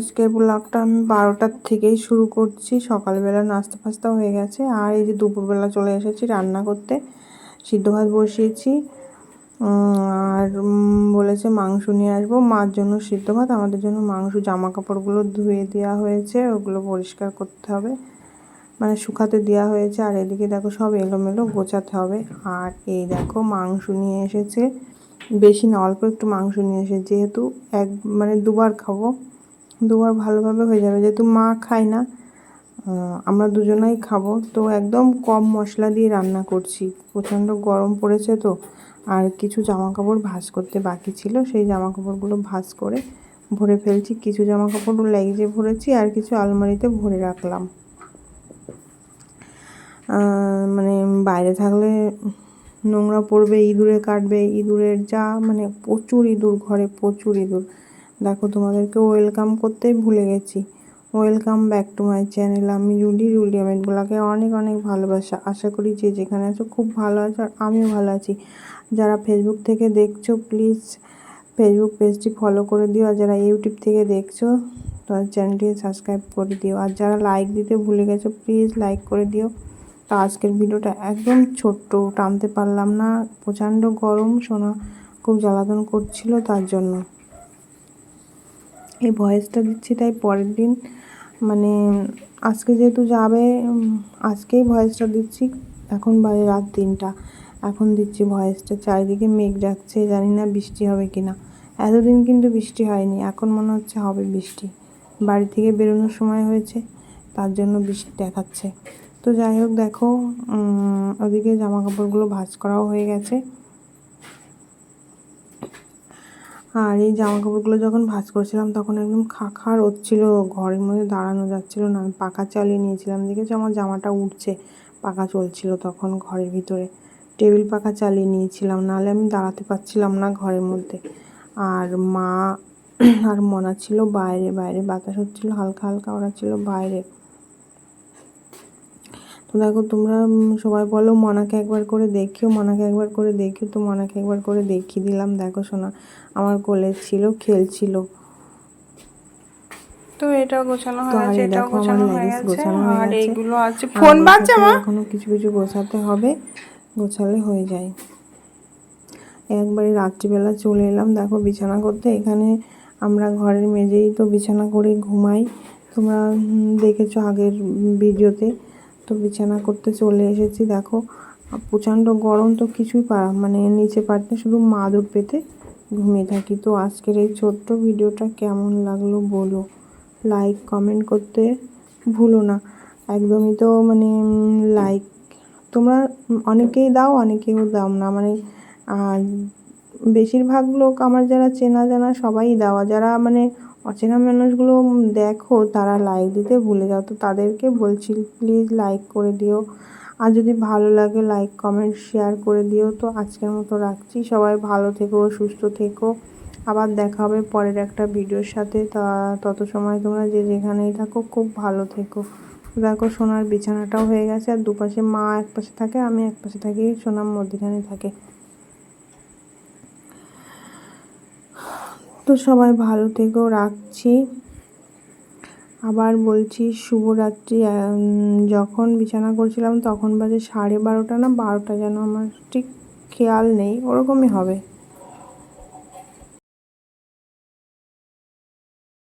আজকের ব্লগটা আমি বারোটার থেকেই শুরু করছি। সকালবেলা নাস্তা ফাস্তা হয়ে গেছে। আর এই যে দুপুরবেলা চলে এসেছি রান্না করতে। সিদ্ধ ভাত বসিয়েছি। আর বলেছে মাংস নিয়ে আসব। মার জন্য সিদ্ধ ভাত, আমাদের জন্য মাংস। জামা কাপড়গুলো ধুয়ে দেওয়া হয়েছে। ওগুলো পরিষ্কার করতে হবে। মানে শুকাতে দেওয়া হয়েছে। আর এদিকে দেখো সব এলোমেলো গোছাতে হবে। আর এই দেখো মাংস নিয়ে এসেছে। বেশি না, অল্প একটু মাংস নিয়ে এসে যেহেতু এক মানে দুবার খাব। দুবার ভালোভাবে হয়ে যাবে। যেহেতু মা খায় না আমরা দুজনাই খাব। তো একদম কম মশলা দিয়ে রান্না করছি। প্রচণ্ড গরম পড়েছে তো, আর কিছু জামা কাপড় ভাজ করতে বাকি ছিল। সেই জামা কাপড়গুলো ভাজ করে ভরে ফেলছি। কিছু জামা কাপড় লেগেজে ভরেছি, আর কিছু আলমারিতে ভরে রাখলাম। মানে বাইরে থাকলে নোংরা পড়বে, ইঁদুরে কাটবে, ইঁদুরের যা মানে প্রচুর ইঁদুর, ঘরে প্রচুর ইঁদুর। দেখো, তোমাদেরকে ওয়েলকাম করতেই ভুলে গেছি। Welcome back to my channel আমি রুলি রুলি আমেদগুলাকে অনেক অনেক ভালোবাসা। আশা করি যে যেখানে আছো খুব ভালো আছো আর আমিও ভালো আছি। যারা ফেসবুক থেকে দেখছ প্লিজ ফেসবুক পেজটি ফলো করে দিও। আর যারা ইউটিউব থেকে দেখছ তার চ্যানেলটি সাবস্ক্রাইব করে দিও। আর যারা লাইক দিতে ভুলে গেছো প্লিজ লাইক করে দিও। তো আজকের ভিডিওটা একদম ছোট্ট, টানতে পারলাম না। প্রচণ্ড গরম শোনা খুব জ্বালাতন করছিল তার জন্য। এই ভয়েসটা দিচ্ছি, তাই পরের দিন মানে আজকে যেহেতু যাবে আজকেই ভয়েসটা দিচ্ছি, এখন বাজে রাত তিনটা। এখন দিচ্ছি ভয়েসটা, চারিদিকে মেঘ ডাকছে, জানি না বৃষ্টি হবে কি না এতদিন কিন্তু বৃষ্টি হয়নি, এখন মনে হচ্ছে হবে বৃষ্টি। বাড়ি থেকে বেরোনোর সময় হয়েছে, তার জন্য বৃষ্টি দেখাচ্ছে। তো যাই হোক, দেখো ওদিকে জামা কাপড়গুলো ভাজ করাও হয়ে গেছে। আর এই জামা কাপড়গুলো যখন ভাজ করছিলাম, তখন একদম খাখার হচ্ছিল ঘরের মধ্যে দাঁড়ানো যাচ্ছিল না। আমি পাখা চালিয়ে নিয়েছিলাম, দেখেছি? আমার জামাটা উঠছে পাখা চলছিল তখন ঘরের ভিতরে। টেবিল পাখা চালিয়ে নিয়েছিলাম, নাহলে আমি দাঁড়াতে পারছিলাম না ঘরের মধ্যে। আর মা, আর মনা ছিল বাইরে বাইরে বাতাস হচ্ছিল, হালকা হালকা ওরা ছিল বাইরে। তো দেখো তোমরা সবাই বলো মনাকে একবার করে দেখিও মনাকে একবার করে দেখিও তো মনাকে একবার করে দেখিয়ে দিলাম। দেখো শোনা আমার কোলে ছিল খেলছিল তো এটা গোছানো হয়ে গেছে গোছানো হয়ে গেছে আর এইগুলো আছে ফোন বাজছে মা এখনও কিছু কিছু গোছাতে হবে গোছালে হয়ে যায়। একবারে রাত্রিবেলা চলে এলাম। দেখো বিছানা করতে এখানে আমরা ঘরের মেঝেই তো বিছানা করে ঘুমাই। তোমরা দেখেছ আগের ভিডিওতে। তো বিছানা করতে চলে এসেছি, দেখো। প্রচণ্ড গরম তো কিছুই পা মানে নিচে পারতে শুধু মাদুর পেতে ঘুমিয়ে থাকি। তো আজকের এই ছোট্ট ভিডিওটা কেমন লাগল বলো? লাইক কমেন্ট করতে ভুলো না। একদমই তো মানে লাইক তোমরা অনেকেই দাও অনেকেও দাও না। মানে বেশিরভাগ লোক আমার যারা চেনা জানা সবাই দেওয়া যারা মানে অচেনা মানুষগুলো দেখো, তারা লাইক দিতে ভুলে যাও। তো তাদেরকে বলছি প্লিজ লাইক করে দিও। আর যদি ভালো লাগে লাইক কমেন্ট শেয়ার করে দিও। তো আজকের মতো রাখছি। সবাই ভালো থেকো, সুস্থ থেকো। আবার দেখা হবে পরের একটা ভিডিওর সাথে। তা, তত সময় তোমরা যে যেখানেই থাকো, খুব ভালো থেকো। দেখো, সোনার বিছানাটাও হয়ে গেছে। আর দুপাশে মা এক পাশে থাকে, আমি এক পাশে থাকি, সোনার মধ্যখানে থাকে। তো সবাই ভালো থেকো, রাখছি। আবার বলছি, শুভরাত্রি। যখন বিছানা করছিলাম তখন বাজে সাড়ে বারোটা না, বারোটা যেন আমার ঠিক খেয়াল নেই, ওরকমই হবে।